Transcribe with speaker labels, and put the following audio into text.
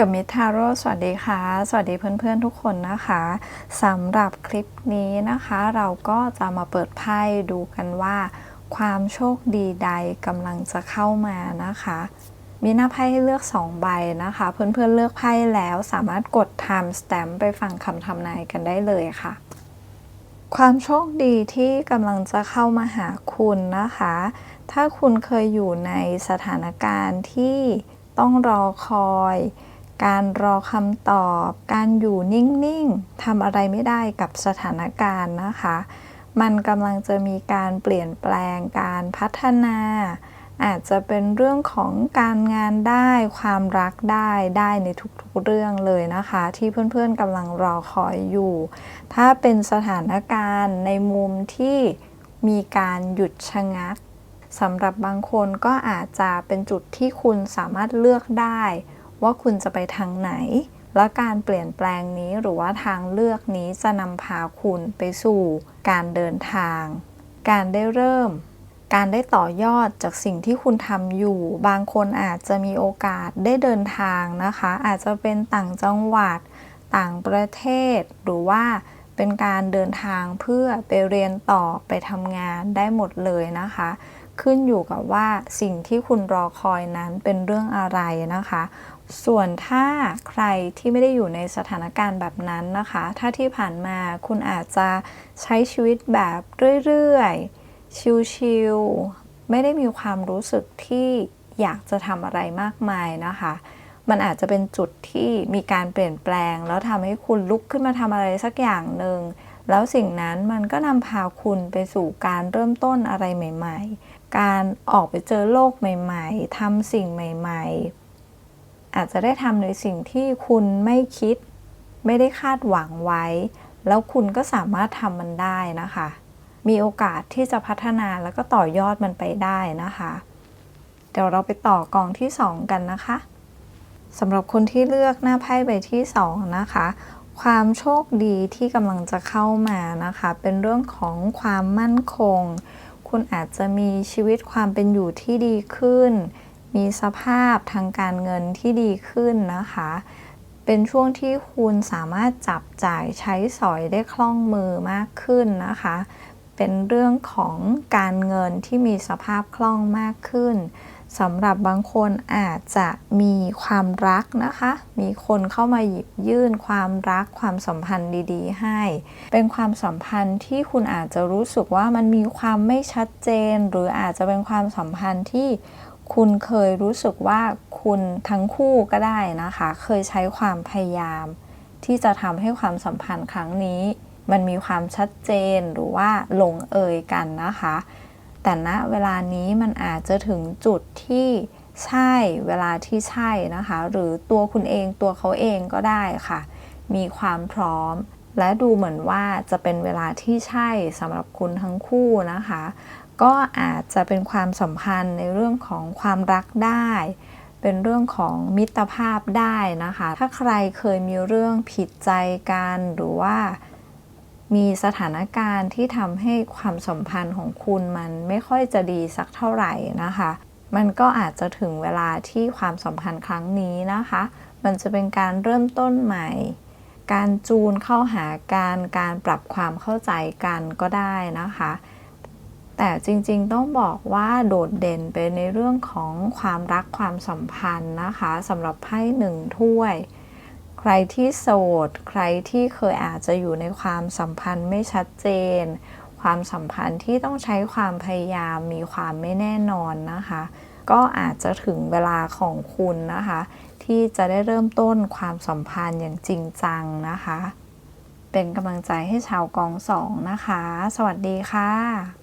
Speaker 1: The m i t a r o สวัสดีค่ะ สวัสดีเพื่อนๆทุกคนนะคะสำหรับคลิปนี้นะคะ เราก็จะมาเปิดไพ่ดูกันว่า ความโชคดีใดกำลังจะเข้ามานะคะ มีหน้าไพ่ให้เลือก 2 ใบนะคะ เพื่อนๆเลือกไพ่แล้วสามารถกด time stamp ไปฟังคำทำนายกันได้เลยค่ะ ความโชคดีที่กำลังจะเข้ามาหาคุณนะคะ ถ้าคุณเคยอยู่ในสถานการณ์ที่ต้องรอคอย การรอคำตอบ การอยู่นิ่งๆทำอะไรไม่ได้กับสถานการณ์นะคะ มันกำลังจะมีการเปลี่ยนแปลงการพัฒนา อาจจะเป็นเรื่องของการงานได้ความรักได้ได้ในทุกๆเรื่องเลยนะคะ ที่เพื่อนๆกำลังรอคอยอยู่ ถ้าเป็นสถานการณ์ในมุมที่มีการหยุดชะงักสำหรับบางคนก็อาจจะเป็นจุดที่คุณสามารถเลือกได้ ว่าคุณจะไปทางไหน และการเปลี่ยนแปลงนี้หรือว่าทางเลือกนี้จะนำพาคุณไปสู่การเดินทาง การได้เริ่ม การได้ต่อยอดจากสิ่งที่คุณทำอยู่ บางคนอาจจะมีโอกาสได้เดินทางนะคะ อาจจะเป็นต่างจังหวัด ต่างประเทศ หรือว่าเป็นการเดินทางเพื่อไปเรียนต่อไปทำงานได้หมดเลยนะคะ ขึ้นอยู่กับว่าสิ่งที่คุณรอคอยนั้นเป็นเรื่องอะไรนะคะ ส่วนถ้าใครที่ไม่ได้อยู่ในสถานการณ์แบบนั้นนะคะ ถ้าที่ผ่านมาคุณอาจจะใช้ชีวิตแบบเรื่อยๆ ชิลๆ ไม่ได้มีความรู้สึกที่อยากจะทำอะไรมากมายนะคะ มันอาจจะเป็นจุดที่มีการเปลี่ยนแปลง แล้วทำให้คุณลุกขึ้นมาทำอะไรสักอย่างหนึ่ง แล้วสิ่งนั้นมันก็นำพาคุณไปสู่การเริ่มต้นอะไรใหม่ ๆ การออกไปเจอโลกใหม่ ๆทำสิ่งใหม่ ๆ อาจจะได้ทำในสิ่งที่คุณไม่คิด ไม่ได้คาดหวังไว้ แล้วคุณก็สามารถทำมันได้นะคะ มีโอกาสที่จะพัฒนาแล้วก็ต่อยอดมันไปได้นะคะ เดี๋ยวเราไปต่อกองที่ 2 กันนะคะสำหรับคนที่เลือกหน้าไพ่ใบที่ 2 นะคะ ความโชคดีที่กำลังจะเข้ามานะคะ เป็นเรื่องของความมั่นคง คุณอาจจะมีชีวิตความเป็นอยู่ที่ดีขึ้น มีสภาพทางการเงินที่ดีขึ้นนะคะ เป็นช่วงที่คุณสามารถจับจ่ายใช้สอยได้คล่องมือมากขึ้นนะคะ เป็นเรื่องของการเงินที่มีสภาพคล่องมากขึ้นสำหรับบางคนอาจจะมีความรักนะคะ มีคนเข้ามาหยิบยื่นความรักความสัมพันธ์ดีๆ ให้ เป็นความสัมพันธ์ที่คุณอาจจะรู้สึกว่ามันมีความไม่ชัดเจน หรืออาจจะเป็นความสัมพันธ์ที่ คุณเคยรู้สึกว่าคุณทั้งคู่ก็ได้นะคะ เคยใช้ความพยายาม ที่จะทำให้ความสัมพันธ์ครั้งนี้ มันมีความชัดเจนหรือว่าลงเอยกันนะคะ แต่ณเวลานี้มันอาจจะถึงจุดที่ใช่เวลาที่ใช่นะคะ หรือตัวคุณเองตัวเขาเองก็ได้ค่ะ มีความพร้อมและดูเหมือนว่าจะเป็นเวลาที่ใช่สำหรับคุณทั้งคู่นะคะ ก็อาจจะเป็นความสัมพันธ์ในเรื่องของความรักได้ เป็นเรื่องของมิตรภาพได้นะคะ ถ้าใครเคยมีเรื่องผิดใจกันหรือว่ามีสถานการณ์ที่ทำให้ความสัมพันธ์ของคุณมันไม่ค่อยจะดีสักเท่าไหร่นะคะ มันก็อาจจะถึงเวลาที่ความสัมพันธ์ครั้งนี้นะคะ มันจะเป็นการเริ่มต้นใหม่ การจูนเข้าหาการการปรับความเข้าใจกันก็ได้นะคะ แต่จริงๆต้องบอกว่าโดดเด่นไปในเรื่องของความรักความสัมพันธ์นะคะสำหรับไพ่หนึ่งถ้วย ใครที่โสด ใครที่เคยอาจจะอยู่ในความสัมพันธ์ไม่ชัดเจน ความสัมพันธ์ที่ต้องใช้ความพยายามมีความไม่แน่นอนนะคะ ก็อาจจะถึงเวลาของคุณนะคะ ที่จะได้เริ่มต้นความสัมพันธ์อย่างจริงจังนะคะ เป็นกำลังใจให้ชาวกองสองนะคะ สวัสดีค่ะ